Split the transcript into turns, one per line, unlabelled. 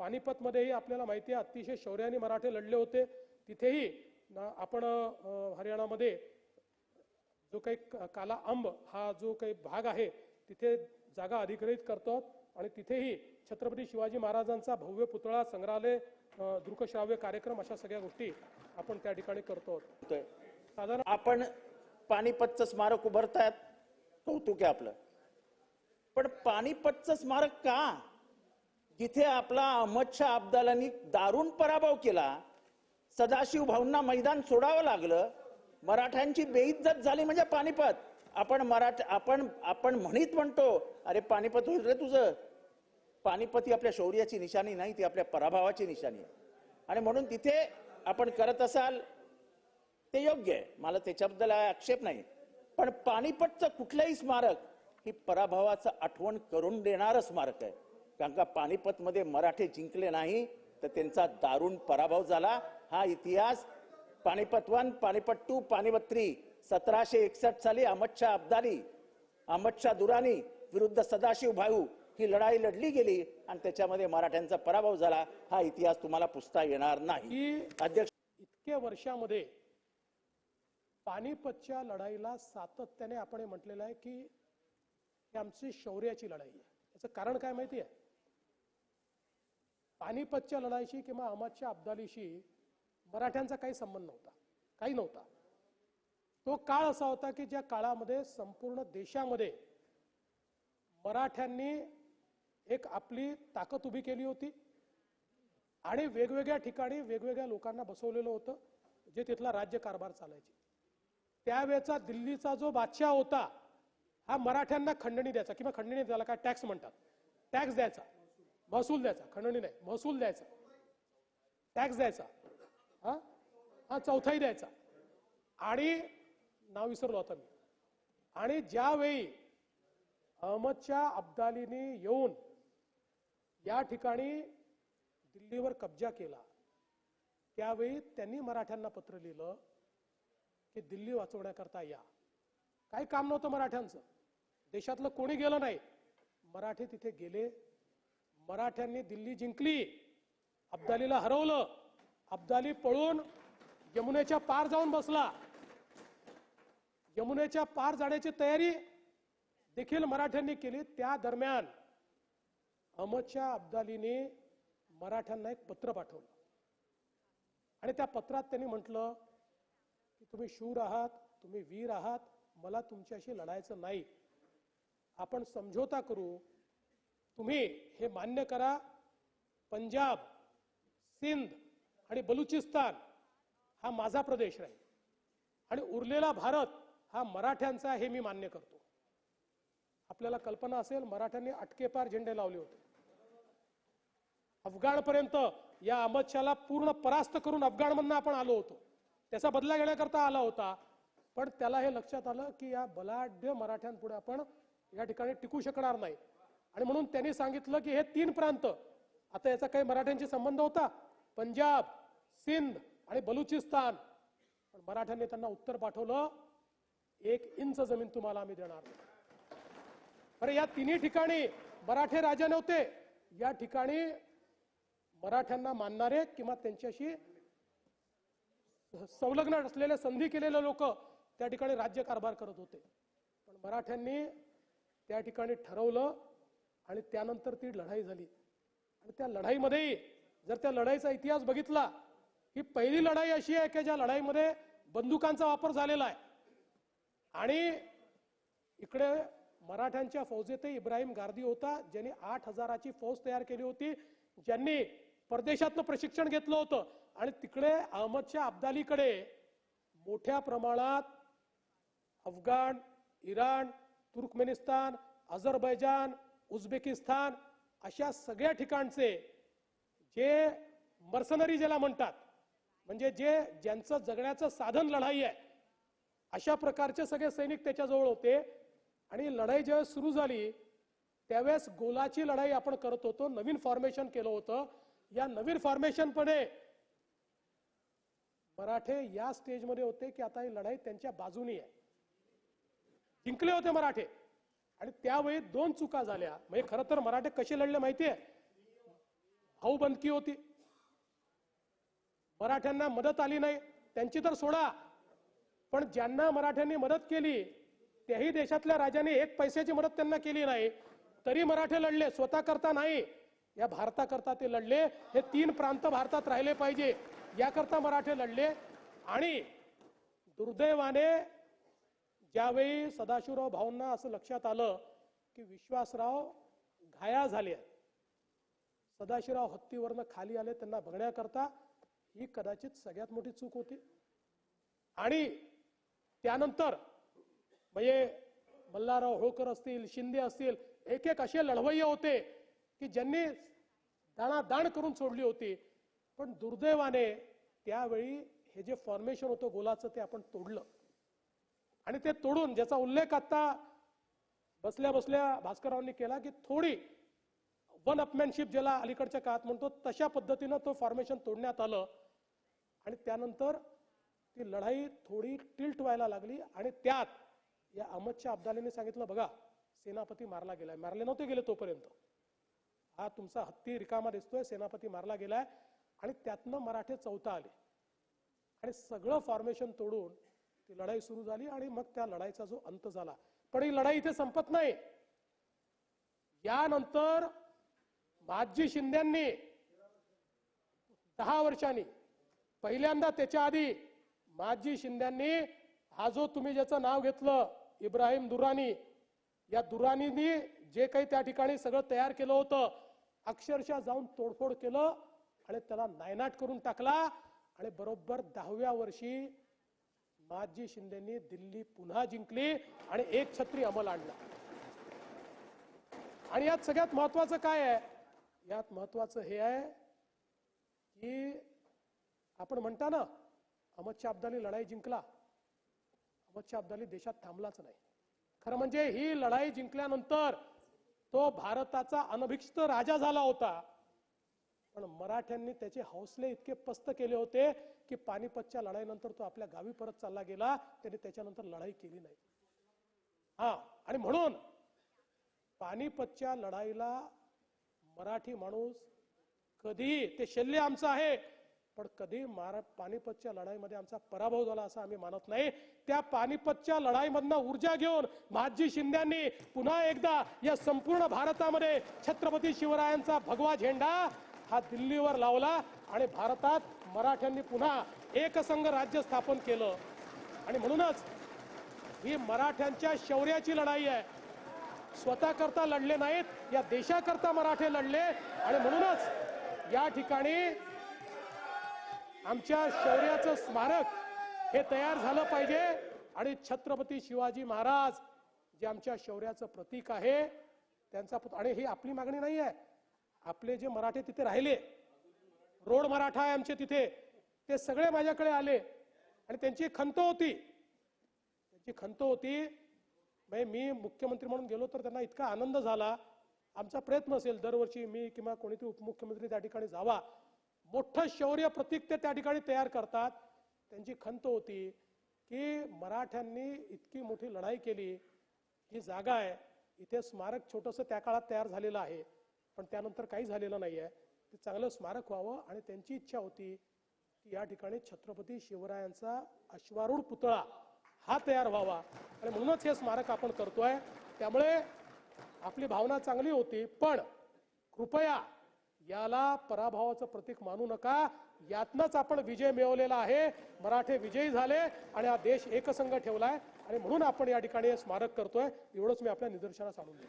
पानिपतमध्येही आपल्याला माहिती आहे अतिशय शौर्याने मराठे लढले होते. तिथेही आपण हरियाणामध्ये जो काही काला अंब हा जो काही भाग आहे तिथे जागा अधिग्रहित करतो आणि तिथेही छत्रपती शिवाजी महाराजांचा भव्य पुतळा संग्रहालय दृकश्राव्य कार्यक्रम अशा सगळ्या गोष्टी आपण त्या ठिकाणी करतो. साधारण
आपण पानिपतचं स्मारक उभारतायत? कौतुक आहे आपलं. पण पानिपतचं स्मारक का? तिथे आपला अहमदशाह अब्दालांनी दारुण पराभव केला. सदाशिव भाऊंना मैदान सोडावं लागलं. मराठ्यांची बेइज्जत झाली म्हणजे पानिपत. आपण मराठ आपण आपण म्हणीत म्हणतो अरे पानिपत होईल रे तुझं. पानिपत ही आपल्या शौर्याची निशाणी नाही ती आपल्या पराभवाची निशाणी आहे. आणि म्हणून तिथे आपण करत असाल ते योग्य आहे. मला त्याच्याबद्दल आक्षेप नाही. पण पानिपतचं कुठलंही स्मारक ही पराभवाचं आठवण करून देणारं स्मारक आहे. कारण का पानिपतमध्ये मराठे जिंकले नाही तर त्यांचा दारुण पराभव झाला. हा इतिहास Panipat one Panipat two Panipat three सतराशे एकसष्ट साली अहमद शाह अब्दाली अहमद शाह दुरानी विरुद्ध सदाशिव भाऊ ही लढाई लढली गेली आणि त्याच्यामध्ये मराठ्यांचा पराभव झाला. हा इतिहास तुम्हाला पुसता येणार नाही. अध्यक्ष
इतक्या वर्षामध्ये पानिपतच्या लढाईला सातत्याने आपण म्हटलेलं आहे की आमची शौर्याची लढाई आहे. याचं कारण काय माहिती आहे? पानिपतच्या लढाईशी किंवा अहमदच्या अब्दालीशी मराठ्यांचा काही संबंध नव्हता. काही नव्हता. तो काळ असा होता की ज्या काळामध्ये संपूर्ण देशामध्ये मराठ्यांनी एक आपली ताकद उभी केली होती आणि वेगवेगळ्या ठिकाणी वेगवेगळ्या लोकांना बसवलेलं होतं जे तिथला राज्य कारभार चालायचे. त्यावेळेचा दिल्लीचा जो बादशाह होता हा मराठ्यांना खंडणी द्यायचा किंवा खंडणी द्यायला काय टॅक्स म्हणतात. टॅक्स द्यायचा. महसूल द्यायचा खंडणी नाही महसूल द्यायचा. टॅक्स द्यायचा. हा? हा चौथाही द्यायचा. आणि नाव विसरलो आता मी. आणि ज्यावेळी अहमदच्या अब्दालीने येऊन या ठिकाणी दिल्लीवर कब्जा केला त्यावेळी त्यांनी मराठ्यांना पत्र लिहिलं की दिल्ली वाचवण्याकरता या. काही काम नव्हतं मराठ्यांचं. देशातलं कोणी गेलं नाही. मराठे तिथे गेले. मराठ्यांनी दिल्ली जिंकली अब्दालीला हरवलं अब्दाली पळून यमुनेच्या पार जाऊन बसला. यमुनेच्या पार जाण्याची तयारी देखील मराठ्यांनी केली. त्या दरम्यान अहमदशाह अब्दालीने मराठ्यांना एक पत्र पाठवलं. आणि त्या पत्रात त्यांनी म्हटलं की तुम्ही शूर आहात तुम्ही वीर आहात मला तुमच्याशी लढायचं नाही. आपण समझोता करू तुम्ही हे मान्य करा. पंजाब सिंध आणि बलुचिस्तान हा माझा प्रदेश राहील. आणि उरलेला भारत हा मराठ्यांचा हे मी मान्य करतो. आपल्याला कल्पना असेल मराठ्यांनी अटकेपार झेंडे लावले होते. अफगाणपर्यंत या अहमदशाला पूर्ण परास्त करून अफगाणमधनं आपण आलो होतो. त्याचा बदला घेण्याकरता आला होता. पण त्याला हे लक्षात आलं की या बलाढ्य मराठ्यांपुढे आपण या ठिकाणी टिकू शकणार नाही. आणि म्हणून त्यांनी सांगितलं की हे तीन प्रांत आता याचा काही मराठ्यांशी संबंध होता. पंजाब सिंध आणि बलुचिस्तान. पण मराठ्यांनी त्यांना उत्तर पाठवलं एक इंच जमीन तुम्हाला आम्ही देणार. अरे या तिन्ही ठिकाणी मराठे राजा नव्हते. या ठिकाणी मराठ्यांना मानणारे किंवा त्यांच्याशी संलग्न असलेले संधी केलेले लोक त्या ठिकाणी राज्य कारभार करत होते. पण मराठ्यांनी त्या ठिकाणी ठरवलं आणि त्यानंतर ती लढाई झाली. आणि त्या लढाईमध्ये जर त्या लढाईचा इतिहास बघितला ही पहिली लढाई अशी आहे की ज्या लढाईमध्ये बंदुकांचा वापर झालेला आहे. आणि इकडे मराठ्यांच्या फौजेतही इब्राहिम गार्दी होता ज्यांनी आठ हजाराची फौज तयार केली होती ज्यांनी परदेशातलं प्रशिक्षण घेतलं होतं. आणि तिकडे अहमदशा अब्दालीकडे मोठ्या प्रमाणात Afghan Iran Turkmenistan Azerbaijan Uzbekistan अशा सगळ्या ठिकाणचे जे मर्सनरी ज्याला म्हणतात म्हणजे जे ज्यांचं जगण्याचं साधन लढाई आहे अशा प्रकारचे सगळे सैनिक त्याच्याजवळ होते. आणि लढाई ज्यावेळेस सुरू झाली त्यावेळेस गोलाची लढाई आपण करत होतो नवीन फॉर्मेशन केलं होतं. या नवीन फॉर्मेशनपणे मराठे या स्टेजमध्ये होते की आता ही लढाई त्यांच्या बाजूनी आहे. जिंकले होते मराठे. आणि त्यावेळी दोन चुका झाल्या. म्हणजे खरं तर मराठे कसे लढले माहितीये भाऊ बंदकी होती. मराठ्यांना मदत आली नाही. त्यांची तर सोडा. पण ज्यांना मराठ्यांनी मदत केली त्याही देशातल्या राजाने एक पैशाची मदत त्यांना केली नाही. तरी मराठे लढले स्वतः करता नाही. या भारताकरता ते लढले. हे तीन प्रांत भारतात राहिले पाहिजे. याकरता मराठे लढले. आणि दुर्दैवाने ज्यावेळी सदाशिवराव भाऊंना असं लक्षात आलं की विश्वासराव घाया झाले आहेत सदाशिवराव हत्तीवरनं खाली आले त्यांना बघण्याकरता ही कदाचित सगळ्यात मोठी चूक होती. आणि त्यानंतर म्हणजे मल्हारराव होळकर असतील शिंदे असतील एक एक असे लढवय्ये होते की ज्यांनी दाणादाण करून सोडली होती. पण दुर्दैवाने त्यावेळी हे जे फॉर्मेशन होतं गोलाचं ते आपण तोडलं. आणि ते तोडून ज्याचा उल्लेख आता बसल्या बसल्या भास्कररावांनी केला की थोडी वन अपमॅनशिप ज्याला अलीकडच्या काळात म्हणतो तशा पद्धतीनं तो फॉर्मेशन तोडण्यात आलं. आणि त्यानंतर ती लढाई थोडी टिल्ट व्हायला लागली आणि त्यात या अहमदच्या अब्दालीने सांगितलं बघा सेनापती मारला गेलाय. मारले नव्हते गेले तोपर्यंत. हा तुमचा हत्ती रिकामा दिसतोय सेनापती मारला गेलाय. आणि त्यातनं मराठे चौथा आले. आणि सगळं फॉर्मेशन तोडून ती लढाई सुरू झाली आणि मग त्या लढाईचा जो अंत झाला. पण ही लढाई इथे संपत नाही. यानंतर महाजी शिंद्यांनी दहा वर्षांनी पहिल्यांदा त्याच्या आधी माजी शिंद्यांनी हा जो तुम्ही ज्याचं नाव घेतलं इब्राहिम दुरानी या दुरानीनी जे काही त्या ठिकाणी सगळं तयार केलं होतं अक्षरशः जाऊन तोडफोड केलं आणि त्याला नायनाट करून टाकला आणि बरोबर दहाव्या वर्षी माजी शिंदेनी दिल्ली पुन्हा जिंकली आणि एक छत्री अंमल आणला. आणि यात सगळ्यात महत्वाचं काय आहे? यात महत्वाचं हे आहे की आपण म्हणता ना अहमद शाह अब्दाली लढाई जिंकला. अहमद शाह अब्दाली देशात थांबलाच नाही. खरं म्हणजे ही लढाई जिंकल्यानंतर तो भारताचा अनभिक्षित राजा झाला होता. पण मराठ्यांनी त्याचे हौसले इतके पस्त केले होते की पानिपतच्या लढाईनंतर तो आपल्या गावी परत चालला गेला. त्याने त्याच्यानंतर लढाई केली नाही. हा आणि म्हणून पानिपतच्या लढाईला मराठी माणूस कधी ते शल्य आमचं आहे पण कधी मारा पानिपतच्या लढाईमध्ये आमचा पराभव झाला असं आम्ही मानत नाही. त्या पानिपतच्या लढाईमधनं ऊर्जा घेऊन महाजी शिंद्यांनी पुन्हा एकदा या संपूर्ण भारतामध्ये छत्रपती शिवरायांचा भगवा झेंडा हा दिल्लीवर लावला आणि भारतात मराठ्यांनी पुन्हा एकसंघ राज्य स्थापन केलं. आणि म्हणूनच ही मराठ्यांच्या शौर्याची लढाई आहे. स्वतः करता लढले नाहीत या देशाकरता मराठे लढले. आणि म्हणूनच या ठिकाणी आमच्या शौर्याचं स्मारक हे तयार झालं पाहिजे. आणि छत्रपती शिवाजी महाराज जे आमच्या शौर्याचं प्रतीक आहे त्यांचा आणि ही आपली मागणी नाही आहे. आपले जे मराठे तिथे राहिले रोड मराठा आहे आमचे तिथे ते सगळे माझ्याकडे आले. आणि त्यांची खंत होती. त्यांची खंत होती म्हणजे मी मुख्यमंत्री म्हणून गेलो तर त्यांना इतका आनंद झाला. आमचा प्रयत्न असेल दरवर्षी मी किंवा कोणीतरी उपमुख्यमंत्री त्या ठिकाणी जावा. मोठं शौर्य प्रतीक ते त्या ठिकाणी तयार करतात. त्यांची खंत होती की मराठ्यांनी इतकी मोठी लढाई केली. ही जागा आहे. इथे स्मारक छोटंसं त्या काळात तयार झालेलं आहे. पण त्यानंतर काही झालेलं नाही आहे ते चांगलं स्मारक व्हावं आणि त्यांची इच्छा होती की या ठिकाणी छत्रपती शिवरायांचा अश्वारूढ पुतळा हा तयार व्हावा. आणि म्हणूनच हे स्मारक आपण करतोय. त्यामुळे आपली भावना चांगली होती पण कृपया याला पराभवाचं प्रतीक मानू नका. यातनच आपण विजय मिळवलेला आहे. मराठे विजयी झाले आणि हा देश एकसंघ ठेवलाय. आणि म्हणून आपण या ठिकाणी स्मारक करतोय. एवढंच मी आपल्या निदर्शनास आणून